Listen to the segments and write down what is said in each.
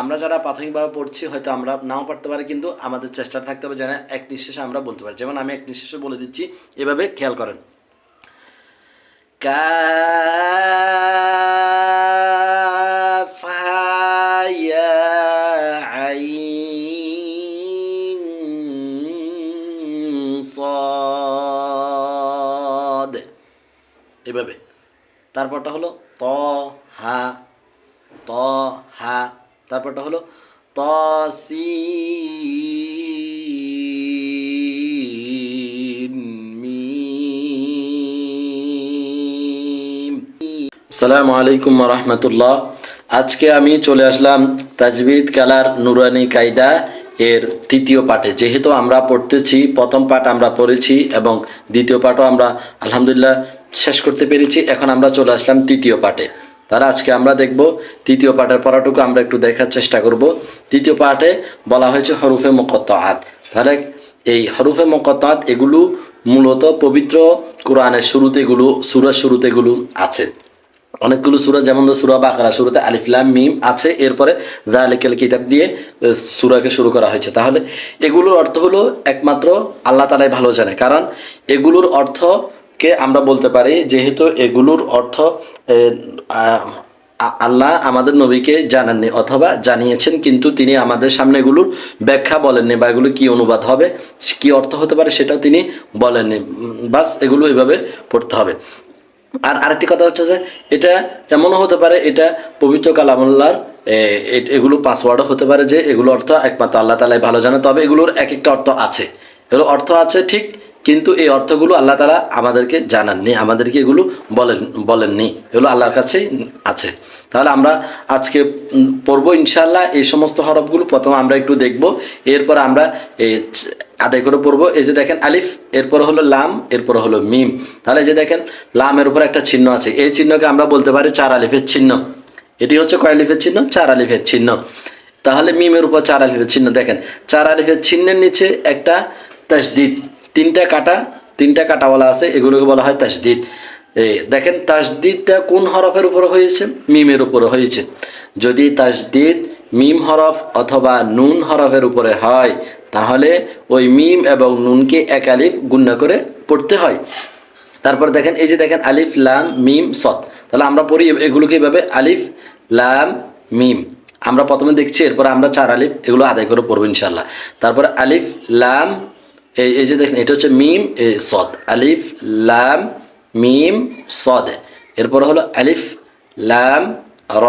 আমরা যারা প্রাথমিকভাবে পড়ছি, হয়তো আমরা নাও পারতে পারি, কিন্তু আমাদের চেষ্টা থাকতে হবে যেন এক নিঃশ্বাসে আমরা বলতে পারি। যেমন আমি এক নিঃশ্বাসে বলে দিচ্ছি, এভাবে খেয়াল করেন। এভাবে। তারপরটা হলো ত, হা ত, হা তারপরটা হলো ত সি আসসালামু আলাইকুম রহমতুল্লাহ। আজকে আমি চলে আসলাম তাজবিদ কালার নুরানি কায়দা এর তৃতীয় পাঠে। যেহেতু আমরা পড়তেছি, প্রথম পাঠ আমরা পড়েছি এবং দ্বিতীয় পাঠও আমরা আলহামদুলিল্লাহ শেষ করতে পেরেছি, এখন আমরা চলে আসলাম তৃতীয় পাঠে। তাহলে আজকে আমরা দেখব তৃতীয় পাঠের পড়াটুকু আমরা একটু দেখার চেষ্টা করব। তৃতীয় পাঠে বলা হয়েছে হরুফে মোকত্তাহাত তাহলে এই হরুফে মোকত্তাহাত এগুলো মূলত পবিত্র কোরআনের শুরুতে এগুলো, সুরার শুরুতে এগুলো আছে। অনেকগুলো সুরা, যেমন সুরা বাকারা শুরুতে আলিফলাম মিম আছে। এরপরে জালিকাল কিতাব দিয়ে সুরাকে শুরু করা হয়েছে। তাহলে এগুলোর অর্থ হলো একমাত্র আল্লাহ তালাই ভালো জানে। কারণ এগুলোর অর্থকে আমরা বলতে পারি, যেহেতু এগুলোর অর্থ আল্লাহ আমাদের নবীকে জানাননি অথবা জানিয়েছেন, কিন্তু তিনি আমাদের সামনে এগুলোর ব্যাখ্যা বলেননি বা এগুলো কী অনুবাদ হবে, কি অর্থ হতে পারে সেটাও তিনি বলেননি। বাস এগুলো এভাবে পড়তে হবে। আর আরেকটি কথা হচ্ছে যে, এটা এমনও হতে পারে, এটা পবিত্র এ- এগুলো পাসওয়ার্ডও হতে পারে যে এগুলো অর্থ একমাত্র আল্লাহ তালাই ভালো জানে, তবে এগুলোর এক একটা অর্থ আছে। এগুলো অর্থ আছে ঠিক কিন্তু এই অর্থগুলো আল্লাহ তালা আমাদেরকে জানাননি, আমাদেরকে এগুলো বলেন, বলেননি, এগুলো আল্লাহর কাছেই আছে। তাহলে আমরা আজকে পড়ব ইনশাল্লাহ এই সমস্ত হরফগুলো, প্রথম আমরা একটু দেখব, এরপর আমরা আদায় করে পড়ব। এই যে দেখেন আলিফ, এরপর হলো লাম, এরপর হলো মিম। তাহলে যে দেখেন লামের উপর একটা চিহ্ন আছে, এই চিহ্নকে আমরা বলতে পারি চার আলিফের চিহ্ন। এটি হচ্ছে কয় আলিফের চিহ্ন? চার আলিফের চিহ্ন। তাহলে মিমের উপর চার আলিফের চিহ্ন দেখেন। চার আলিফের চিহ্নের নিচে একটা তাসদিদ। তিনটা কাটা, তিনটা কাটাওয়ালা আছে, এগুলোকে বলা হয় তাসদিদ। দেখেন, তাসদিদটা কোন হরফের উপরে হয়েছে? মিমের উপরে হয়েছে। যদি তাসদিদ মিম হরফ অথবা নুন হরফের উপরে হয়, তাহলে ওই মিম এবং নুনকে এক আলিফ গুণ্য করে পড়তে হয়। তারপর দেখেন, এই যে দেখেন, আলিফ, লাম, মিম, সৎ। তাহলে আমরা পড়ি এগুলোকে এভাবে, আলিফ, লাম, মিম। আমরা প্রথমে দেখছি, এরপর আমরা চার আলিফ এগুলো আদায় করে পড়ব ইনশাল্লাহ তারপরে আলিফ, লাম এই এই যে দেখেন, এটা হচ্ছে মিম সদ। আলিফ, লাম, মিম, সদ। এরপরে হলো আলিফ, লাম, র।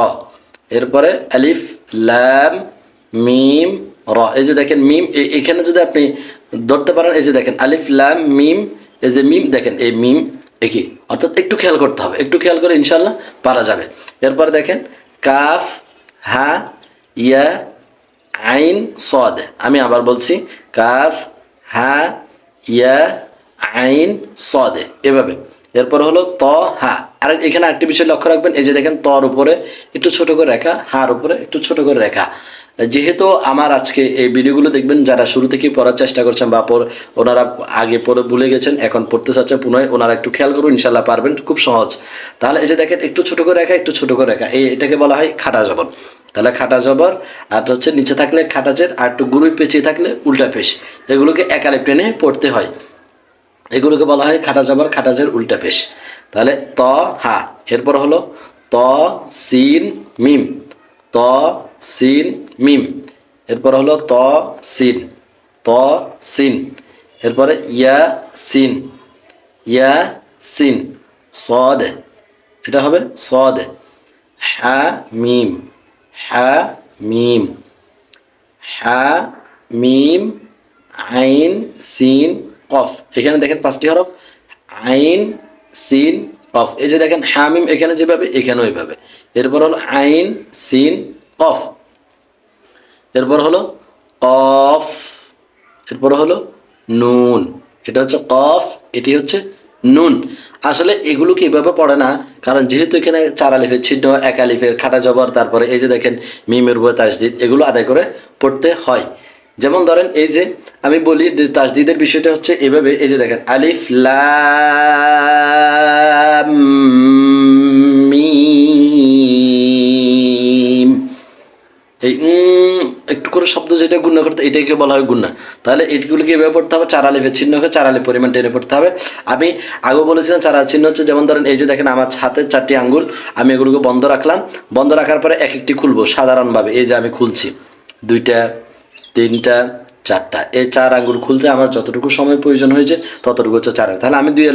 এরপরে আলিফ, লাম, মিম, র। এই যে দেখেন, মিম এখানে যদি আপনি ধরতে পারেন, এই যে দেখেন, আলিফ, লাম, মিম, এই যে মিম, দেখেন, এই মিম, একই। অর্থাৎ একটু খেয়াল করতে হবে, একটু খেয়াল করে ইনশাল্লাহ পারা যাবে। এরপর দেখেন, কাফ, হা, ইয়া, আইন, সদ। আমি আবার বলছি, কাফ হা ইয়া আইন সদে এভাবে। এরপর হলো ত হা। আর এখানে আরেকটি বিষয় লক্ষ্য রাখবেন, এই যে দেখেন তর উপরে, একটু ছোট করে রেখা হার উপরে, একটু ছোট করে রেখা। যেহেতু আমার আজকে এই ভিডিওগুলো দেখবেন, যারা শুরু থেকেই পড়ার চেষ্টা করছেন বা পর ওনারা আগে পড়ে ভুলে গেছেন, এখন পড়তে চাচ্ছেন পুনরায়, ওনারা একটু খেয়াল করুন ইনশাল্লাহ পারবেন, খুব সহজ। তাহলে এই যে দেখেন, একটু ছোট করে রেখা, একটু ছোট করে রেখা। এই এটাকে বলা হয় খাটা জবর। তাহলে খাটা জবর, আর হচ্ছে নিচে থাকলে খাটাচের আর একটু গুরুই পেঁচিয়ে থাকলে উল্টা পেশ। এগুলোকে একালে টেনে পড়তে হয়। এগুলোকে বলা হয় খাটা জবর খাটাজের উল্টা পেশ। তাহলে ত, হা। এরপর হলো ত, সিন, মিম। ত, সিন, মিম। এরপর হলো ত, সিন। ত, সিন। এরপরে ইয়া, সিন। ইয়া, সিন। সদ। এটা হবে সদ। হা, মিম। হা মিম। হা, মিম, আইন, সিন, কফ। এখানে দেখেন পাঁচটি হরফ। আইন সিন, কফ। এই যে দেখেন হামিম এখানে যেভাবে, এখানেও এইভাবে এরপর হলো আইন, সিন, কফ। এরপর হলো কফ। এরপর হলো নুন। এটা হচ্ছে কফ, এটি হচ্ছে নুন। আসলে এগুলোকে এভাবে পড়ে না? কারণ যেহেতু এখানে চার আলিফের ছিন্ন, এক আলিফের খাটা জবর, তারপরে এই যে দেখেন, মিমের উপর তাসদিদ, এগুলো আদায় করে পড়তে হয়। যেমন ধরেন এই যে আমি বলি তাসদিদের বিষয়টা হচ্ছে এভাবে, এই যে দেখেন, আলিফ এই একটু করে শব্দ যেটা গুণা করতে, এটাকে বলা হয় গুণা। তাহলে এগুলিকে এভাবে পড়তে হবে, চার আলিফের হয়ে চার আলিফ পরিমাণ টেনে পড়তে হবে। আমি আগেও বলেছিলাম চার চিহ্ন হচ্ছে, যেমন ধরেন এই যে দেখেন আমার হাতের চারটি আঙ্গুল, আমি এগুলোকে বন্ধ রাখলাম। বন্ধ রাখার পরে এক একটি খুলবো সাধারণভাবে, এই যে আমি খুলছি। দুইটা তিনটা, চারটা। এই চার আঙ্গুল খুলতে আমার যতটুকু সময় প্রয়োজন হয়েছে, ততটুকু হচ্ছে চার। তাহলে আমি দুই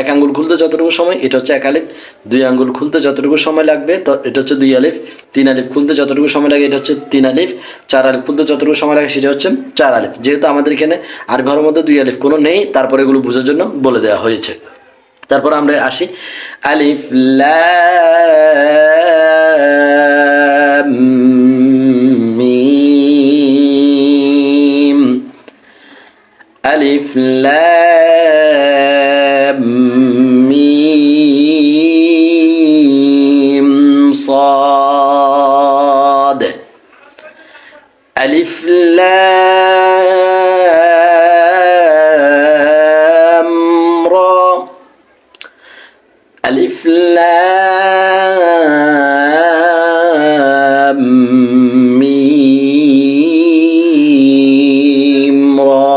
এক আঙ্গুল খুলতে যতটুকু সময়, এটা হচ্ছে এক আলিফ। দুই আঙ্গুল খুলতে যতটুকু সময় লাগবে, তো এটা হচ্ছে দুই আলিফ। তিন আলিফ খুলতে যতটুকু সময় লাগে, এটা হচ্ছে তিন আলিফ। চার আলিফ খুলতে যতটুকু সময় লাগে, সেটা হচ্ছে চার আলিফ। যেহেতু আমাদের এখানে আর ভাষার মধ্যে দুই আলিফ কোনো নেই, তারপরে এগুলো বোঝার জন্য বলে দেওয়া হয়েছে। তারপর আমরা আসি। আলিফ লাম আলিফ لام را আলিফ لام ميم را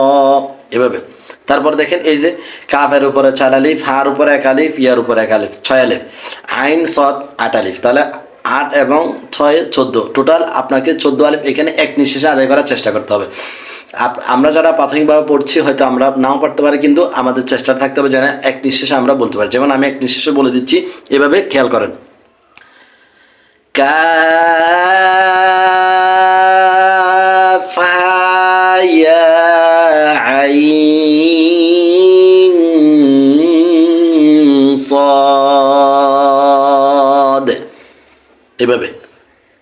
এভাবে। তারপর দেখেন এই যে কাফের উপরে চার আলিফ, হার উপরে এক আলিফ, ইয়ার উপরে এক আলিফ, ছয় আলিফ। আইন সদ আট আলিফ। তাহলে আট এবং ছয় চোদ্দ। টোটাল আপনাকে চোদ্দ আলিফ এখানে এক নিঃশেষে আদায় করার চেষ্টা করতে হবে। আমরা যারা প্রাথমিকভাবে পড়ছি, হয়তো আমরা নাও পারতে পারি, কিন্তু আমাদের চেষ্টা থাকতে হবে যেন এক নিঃশেষে আমরা বলতে পারি। যেমন আমি এক নিঃশেষে বলে দিচ্ছি, এভাবে খেয়াল করেন। কা এভাবে।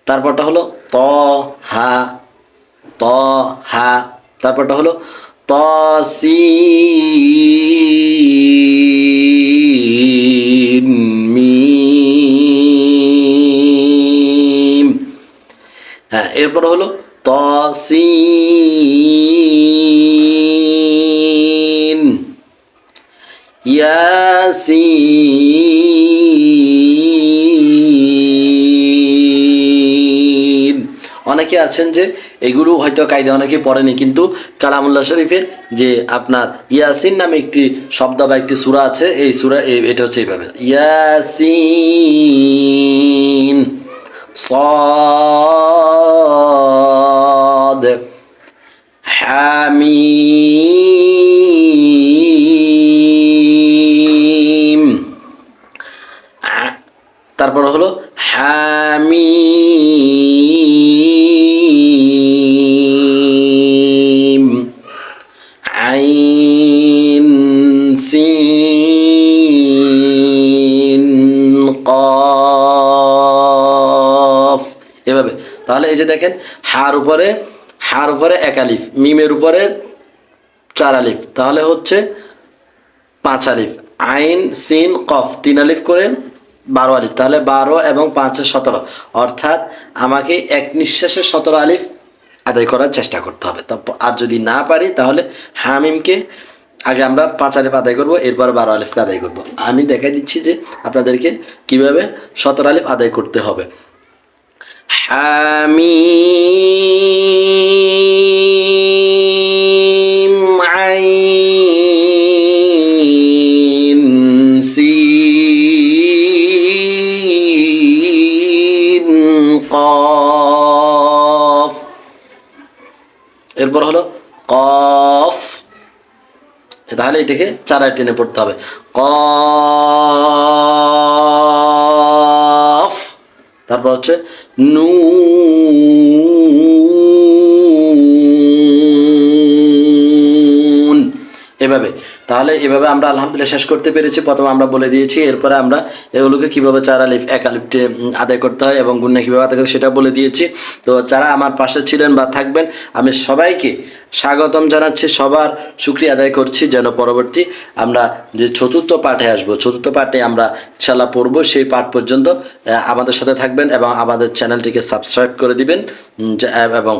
তারপরটা হলো ত, হা ত, হা। তারপরটা হলো ত, সি হ্যাঁ এরপর হলো তসিন ইয়াসিন। অনেকে আছেন যে এগুলো হয়তো কায়দা অনেকে পড়েনি কিন্তু কালামুল্লাহ শরীফের যে আপনার ইয়াসিন নামে একটি শব্দ বা একটি সূরা আছে এই সূরা এই- এটা হচ্ছে এইভাবে ইয়াসিন صاد حميم তারপর হলো সিন কফ। এভাবে। তাহলে এই যে দেখেন, হার উপরে হার উপরে এক আলিফ, মিমের উপরে চার আলিফ। তাহলে হচ্ছে পাঁচ আলিফ। আইন, সিন, কফ, তিন আলিফ করে বারো আলিফ, তাহলে বারো এবং পাঁচে সতেরো। অর্থাৎ আমাকে এক নিঃশ্বাসে সতেরো আলিফ আদায় করার চেষ্টা করতে হবে। তা আর যদি না পারি, তাহলে হামিমকে আগে আমরা পাঁচ আলিফ আদায় করব, এরপর বারো আলিফকে আদায় করব। আমি দেখাই দিচ্ছি যে আপনাদেরকে কীভাবে সতেরো আলিফ আদায় করতে হবে। হামি আইন এটাকে চারায় টেনে পড়তে হবে। কফ। তারপর হচ্ছে নুন। এভাবে। তাহলে এভাবে আমরা আলহামদুলিল্লাহ শেষ করতে পেরেছি। প্রথমে আমরা বলে দিয়েছি, এরপরে আমরা এগুলোকে কীভাবে চারা লিফ এক আলিফটে আদায় করতে হয় এবং গুণা কীভাবে আদায় করতে সেটা বলে দিয়েছি। তো যারা আমার পাশে ছিলেন বা থাকবেন, আমি সবাইকে স্বাগতম জানাচ্ছি সবার। শুক্রিয়া আদায় করছি। যেন পরবর্তী আমরা যে চতুর্থ পাঠে আসব, চতুর্থ পাঠে আমরা ইনশাল্লাহ পড়ব। সেই পাঠ পর্যন্ত আমাদের সাথে থাকবেন এবং আমাদের চ্যানেলটিকে সাবস্ক্রাইব করে দিবেন। এবং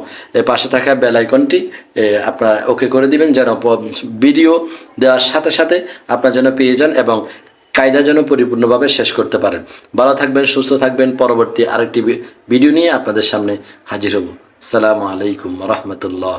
পাশে থাকা বেল আইকনটি আপনারা ওকে করে দিবেন যেন ভিডিও দেওয়ার সাথে সাথে আপনার যেন পেয়ে যান এবং কায়দা যেন পরিপূর্ণভাবে শেষ করতে পারেন। ভালো থাকবেন, সুস্থ থাকবেন। পরবর্তী আরেকটি ভিডিও নিয়ে আপনাদের সামনে হাজির হব। সালামু আলাইকুম রহমতুল্লাহ।